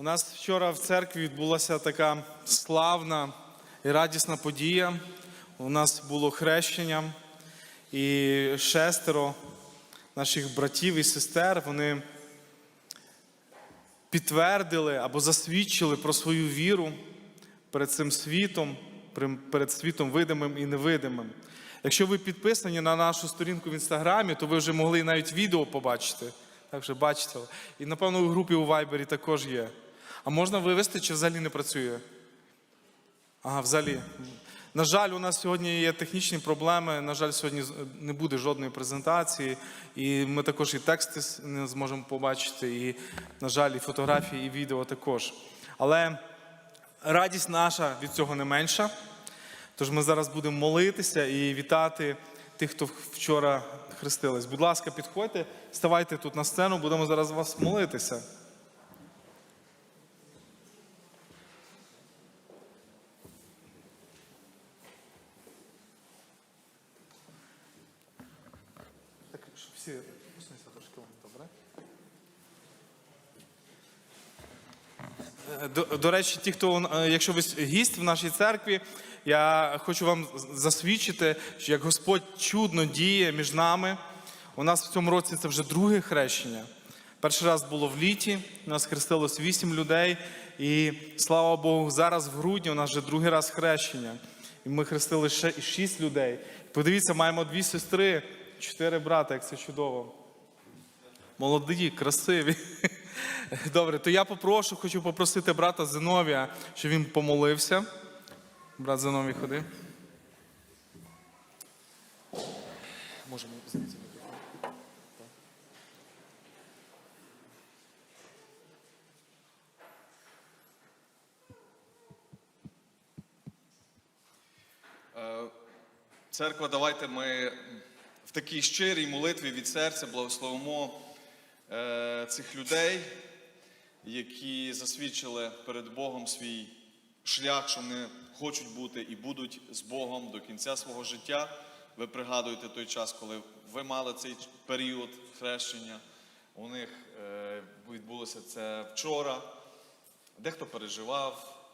У нас вчора в церкві відбулася така славна і радісна подія. У нас було хрещення, і шестеро наших братів і сестер вони підтвердили або засвідчили про свою віру перед цим світом, перед світом видимим і невидимим. Якщо ви підписані на нашу сторінку в інстаграмі, то ви вже могли навіть відео побачити. Так вже бачите. І напевно у групі у Вайбері також є. А можна вивести, чи взагалі не працює? Ага, взагалі. На жаль, у нас сьогодні є технічні проблеми. На жаль, сьогодні не буде жодної презентації, і ми також і тексти не зможемо побачити, і, на жаль, і фотографії, і відео також. Але радість наша від цього не менша. Тож ми зараз будемо молитися і вітати тих, хто вчора хрестились. Будь ласка, підходьте, ставайте тут на сцену, будемо зараз вас молитися. Так, щоб всі піснися трошки добре. До, до речі, ті, хто, якщо ви гість в нашій церкві, я хочу вам засвідчити, що як Господь чудно діє між нами. У нас в цьому році це вже друге хрещення. Перший раз було в літі, у нас хрестилось вісім людей, і слава Богу, зараз в грудні у нас вже другий раз хрещення. І ми хрестили ще шість людей. Подивіться, маємо дві сестри, чотири брата, як це чудово. Молоді, красиві. Добре, то я попрошу, хочу попросити брата Зиновія, щоб він помолився. Брат Зиновій, ходи. Можемо. Е, Церква, давайте ми в такій щирій молитві від серця благословимо цих людей, які засвідчили перед Богом свій шлях, що вони хочуть бути і будуть з Богом до кінця свого життя. Ви пригадуєте той час, коли ви мали цей період хрещення. У них е, відбулося це вчора. Дехто переживав,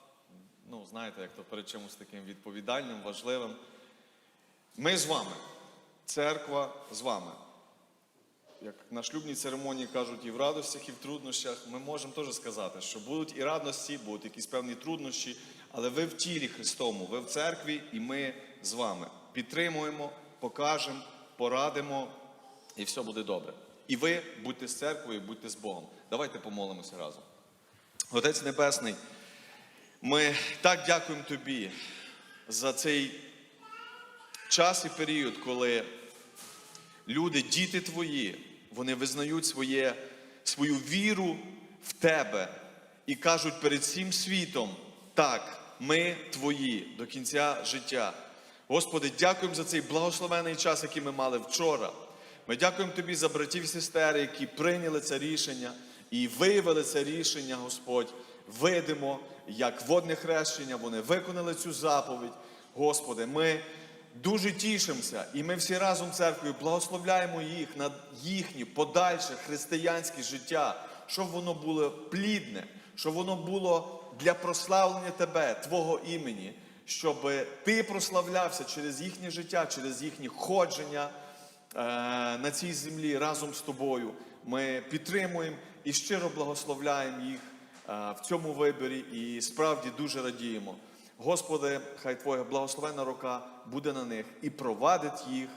ну, знаєте, як то перед чимось таким відповідальним, важливим. Ми з вами, церква з вами. Як на шлюбній церемонії кажуть, і в радостях, і в труднощах, ми можемо теж сказати, що будуть і радості, будуть якісь певні труднощі, але ви в тілі Христовому, ви в церкві, і ми з вами підтримуємо, покажемо, порадимо, і все буде добре. І ви будьте з церквою, будьте з Богом. Давайте помолимося разом. Отець Небесний, ми так дякуємо Тобі за цей час і період, коли люди, діти Твої, вони визнають своє, свою віру в Тебе і кажуть перед всім світом, так, ми Твої до кінця життя. Господи, дякуємо за цей благословений час, який ми мали вчора. Ми дякуємо Тобі за братів і сестер, які прийняли це рішення і виявили це рішення, Господь. Видимо, як водне хрещення, вони виконали цю заповідь. Господи, ми дуже тішимося, і ми всі разом церквою благословляємо їх на їхнє подальше християнське життя, щоб воно було плідне, щоб воно було для прославлення Тебе, Твого імені, щоб Ти прославлявся через їхнє життя, через їхнє ходження е, на цій землі разом з тобою. Ми підтримуємо і щиро благословляємо їх е, в цьому виборі і справді дуже радіємо. Господи, хай Твоя благословенна рука буде на них і провадить їх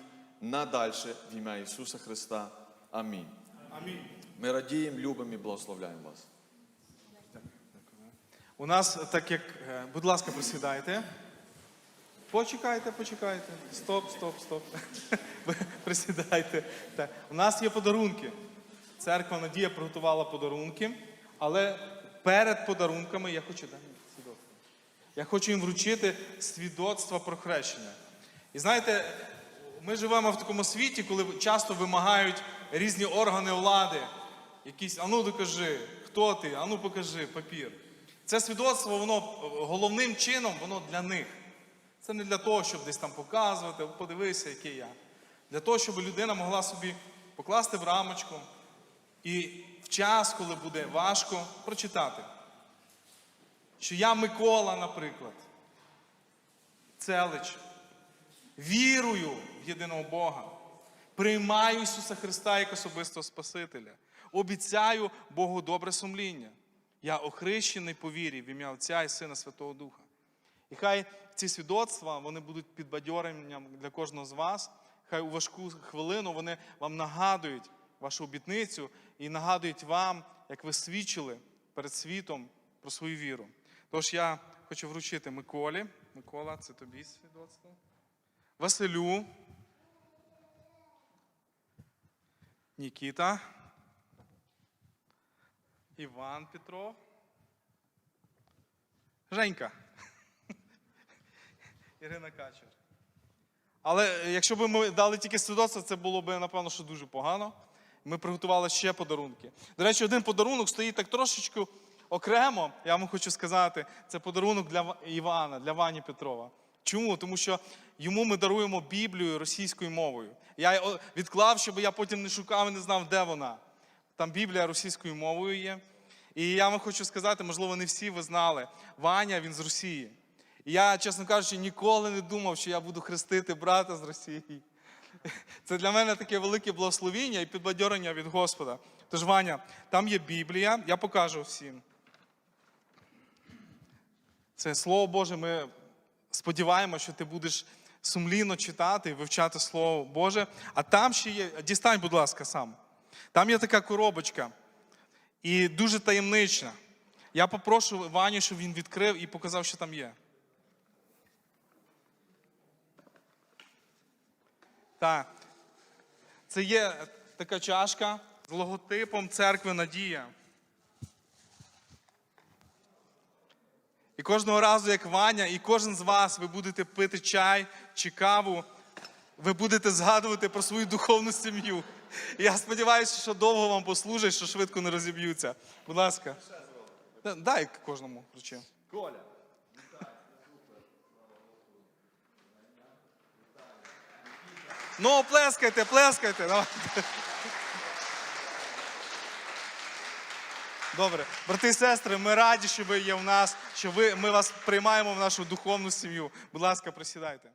надальше в ім'я Ісуса Христа. Амінь. Амінь. Ми радіємо, любимо і благословляємо вас. У нас так як, е, будь ласка, присідайте. Почекайте, почекайте. Стоп, стоп, стоп. Присідайте. Так. У нас є подарунки. Церква Надія приготувала подарунки, але перед подарунками я хочу свідоцтво. Я хочу їм вручити свідоцтво про хрещення. І знаєте, ми живемо в такому світі, коли часто вимагають різні органи влади. Якісь, ану докажи, хто ти, ану покажи папір. Це свідоцтво, воно головним чином, воно для них. Це не для того, щоб десь там показувати, подивися, який я. Для того, щоб людина могла собі покласти в рамочку і в час, коли буде важко, прочитати. Що я Микола, наприклад, Целич, вірую в єдиного Бога, приймаю Ісуса Христа як особистого Спасителя, обіцяю Богу добре сумління. Я охрещений по вірі в ім'я Отця і Сина Святого Духа. І хай ці свідоцтва вони будуть підбадьоренням для кожного з вас. Хай у важку хвилину вони вам нагадують вашу обітницю і нагадують вам, як ви свідчили перед світом про свою віру. Тож я хочу вручити Миколі. Микола, це тобі свідоцтво. Василю. Нікіта. Іван Петров. Женька. Ірина Качер. Але якщо б ми дали тільки свідоцтво, це було б, напевно, що дуже погано. Ми приготували ще подарунки. До речі, один подарунок стоїть так трошечки окремо. Я вам хочу сказати, це подарунок для Івана, для Вані Петрова. Чому? Тому що йому ми даруємо Біблію російською мовою. Я відклав, щоб я потім не шукав і не знав, де вона. Там Біблія російською мовою є. І я вам хочу сказати, можливо, не всі ви знали. Ваня він з Росії. І я, чесно кажучи, ніколи не думав, що я буду хрестити брата з Росії. Це для мене таке велике благословіння і підбадьорення від Господа. Тож, Ваня, там є Біблія, я покажу всім. Це Слово Боже, ми сподіваємося, що ти будеш сумлінно читати і вивчати Слово Боже. А там ще є, дістань, будь ласка, сам. Там є така коробочка і дуже таємнична. Я попрошу Ваню, щоб він відкрив і показав, що там є. Так. Це є така чашка з логотипом церкви Надія. І кожного разу, як Ваня, і кожен з вас, ви будете пити чай чи каву, ви будете згадувати про свою духовну сім'ю. І я сподіваюся, що довго вам послужить, що швидко не розіб'ються. Будь ласка. Дай кожному ключі. Коля. Ну, плескайте, плескайте. Давайте. Добре, брати і сестри, ми раді, що ви є в нас, що ви, ми вас приймаємо в нашу духовну сім'ю. Будь ласка, присідайте.